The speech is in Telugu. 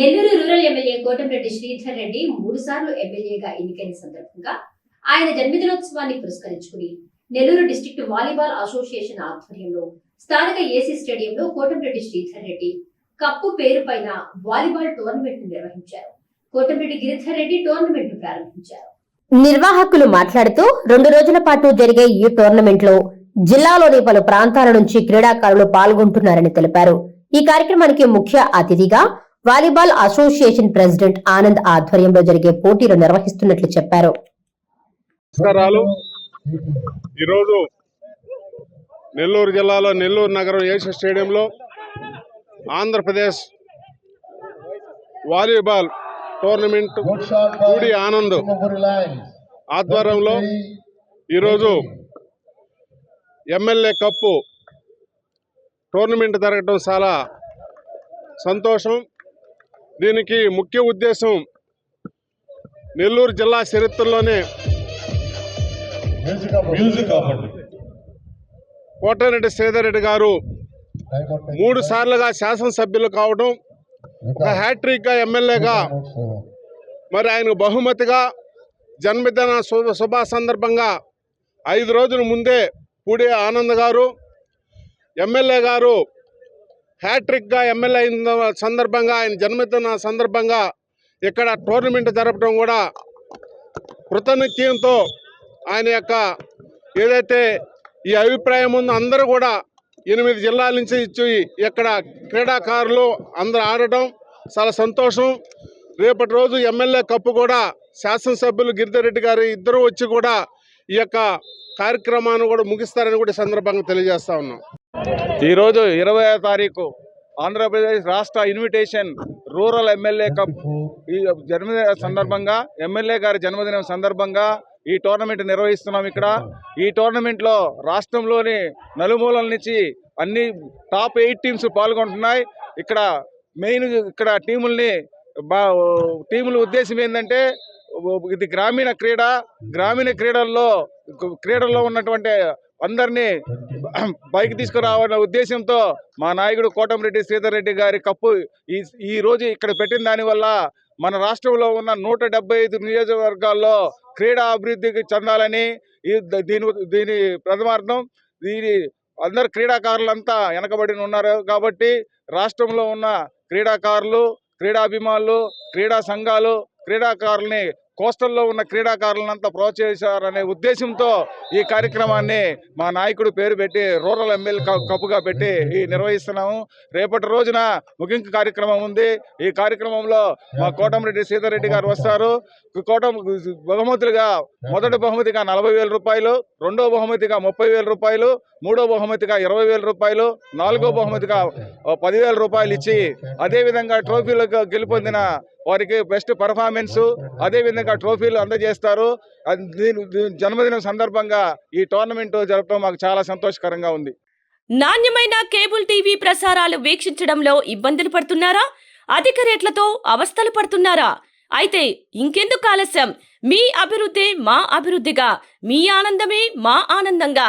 Nellore rural M L A Kotamreddy Sridhar Reddy మూడు సార్లు ఎమ్మెల్యేగా ఎన్నికైన సందర్భంగా ఆయన జన్మదినోత్సవాన్ని పురస్కరించుకుని నెల్లూరు డిస్ట్రిక్ట్ వాలీబాల్ అసోసియేషన్ ఆధ్వర్యంలో స్థానిక ఏసీ స్టేడియంలో కోటంరెడ్డి శ్రీధర్ రెడ్డి కప్పు పేరు పైన వాలీబాల్ టోర్నమెంట్ నిర్వహించారు. కోటంరెడ్డి గిరిధర్ రెడ్డి టోర్నమెంట్ ప్రారంభించారు. నిర్వాహకులు మాట్లాడుతూ రెండు రోజుల పాటు జరిగే ఈ టోర్నమెంట్లో జిల్లాలోని పలు ప్రాంతాల నుంచి క్రీడాకారులు పాల్గొంటున్నారని తెలిపారు. ఈ కార్యక్రమానికి ముఖ్య అతిథిగా వాలీబాల్ అసోసియేషన్ ప్రెసిడెంట్ ఆనంద్ ఆధ్వర్యంలో జరిగే పోటీలు నిర్వహిస్తున్నట్లు చెప్పారు. ఈరోజు నెల్లూరు జిల్లాలో నెల్లూరు నగరం ఏషియా స్టేడియంలో ఆంధ్రప్రదేశ్ వాలీబాల్ టోర్నమెంట్ కూడి ఆనంద్ ఆధ్వర్యంలో ఈరోజు ఎమ్మెల్యే కప్పు టోర్నమెంట్ జరగడం చాలా సంతోషం. దీనికి ముఖ్య ఉద్దేశం నెల్లూరు జిల్లా చరిత్రలోనే మ్యూజిక్ ఆపండి కోటారెడ్డి శ్రీధర్ రెడ్డి గారు మూడు సార్లుగా శాసనసభ్యులు కావడం ఒక హ్యాట్రిక్గా ఎమ్మెల్యేగా మరి ఆయన బహుమతిగా జన్మదిన శుభ శుభ సందర్భంగా ఐదు రోజుల ముందే పూడే ఆనంద్ గారు ఎమ్మెల్యే గారు హ్యాట్రిక్గా ఎమ్మెల్యే అయిన సందర్భంగా ఆయన జన్మదిన సందర్భంగా ఇక్కడ టోర్నమెంట్ జరపడం కూడా కృతనిత్యంతో ఆయన యొక్క ఏదైతే ఈ అభిప్రాయం ఉందో అందరూ కూడా ఎనిమిది జిల్లాల నుంచి ఇచ్చి ఇక్కడ క్రీడాకారులు అందరూ ఆడటం చాలా సంతోషం. రేపటి రోజు ఎమ్మెల్యే కప్పు కూడా శాసనసభ్యులు గిరిధర్ రెడ్డి గారు ఇద్దరు వచ్చి కూడా ఈ యొక్క కార్యక్రమాన్ని కూడా ముగిస్తారని కూడా సందర్భంగా తెలియజేస్తా ఉన్నాం. ఈరోజు ఇరవై తారీఖు ఆంధ్రప్రదేశ్ రాష్ట్ర ఇన్విటేషన్ రూరల్ ఎమ్మెల్యే కప్ ఈ జన్మదిన సందర్భంగా ఎమ్మెల్యే గారి జన్మదినం సందర్భంగా ఈ టోర్నమెంట్ నిర్వహిస్తున్నాం ఇక్కడ. ఈ టోర్నమెంట్లో రాష్ట్రంలోని నలుమూలల నుంచి అన్ని టాప్ ఎయిట్ టీమ్స్ పాల్గొంటున్నాయి. ఇక్కడ మెయిన్ ఇక్కడ టీముల్ని బా టీముల ఉద్దేశం ఏంటంటే ఇది గ్రామీణ క్రీడ. గ్రామీణ క్రీడల్లో క్రీడల్లో ఉన్నటువంటి అందరినీ పైకి తీసుకురావాలన్న ఉద్దేశంతో మా నాయకుడు కోటమిరెడ్డి శ్రీధర్ రెడ్డి గారి కప్పు ఈ ఈ రోజు ఇక్కడ పెట్టిన దానివల్ల మన రాష్ట్రంలో ఉన్న నూట ఐదు నియోజకవర్గాల్లో క్రీడా అభివృద్ధికి చెందాలని ఈ దీని దీని ప్రథమార్థం దీని అందరు క్రీడాకారులంతా వెనకబడి ఉన్నారు కాబట్టి రాష్ట్రంలో ఉన్న క్రీడాకారులు క్రీడాభిమానులు క్రీడా సంఘాలు క్రీడాకారుల్ని కోస్టల్లో ఉన్న క్రీడాకారులనంతా ప్రోత్సహించారనే ఉద్దేశంతో ఈ కార్యక్రమాన్ని మా నాయకుడు పేరు పెట్టి రూరల్ ఎమ్మెల్యే క- కప్పుగా పెట్టి ఈ నిర్వహిస్తున్నాము. రేపటి రోజున ముగింపు కార్యక్రమం ఉంది. ఈ కార్యక్రమంలో మా కోటమిరెడ్డి సీతారెడ్డి గారు వస్తారు. కోటం బహుమతులుగా మొదటి బహుమతిగా నలభై వేల రూపాయలు రెండో బహుమతిగా ముప్పై వేల రూపాయలు మూడో బహుమతిగా ఇరవై వేల రూపాయలు నాలుగో బహుమతిగా పదివేల రూపాయలు ఇచ్చి అదేవిధంగా ట్రోఫీలకు గెలుపొందిన వారికి బెస్ట్ పర్ఫార్మెన్స్. అదేవిధంగా ట్రోఫీలు అందజేస్తారు. దీని దీని జన్మదినం సందర్భంగా ఈ టోర్నమెంట్ జరపడం మాకు చాలా సంతోషకరంగా ఉంది. నాణ్యమైన కేబుల్ టీవీ ప్రసారాలు వీక్షించడంలో ఇబ్బందులు పడుతున్నారా? అధిక రేట్లతో అవస్థలు పడుతున్నారా? అయితే ఇంకెందుకు ఆలస్యం? మీ అభివృద్ధి మా అభివృద్ధిగా. మీ ఆనందమే మా ఆనందంగా.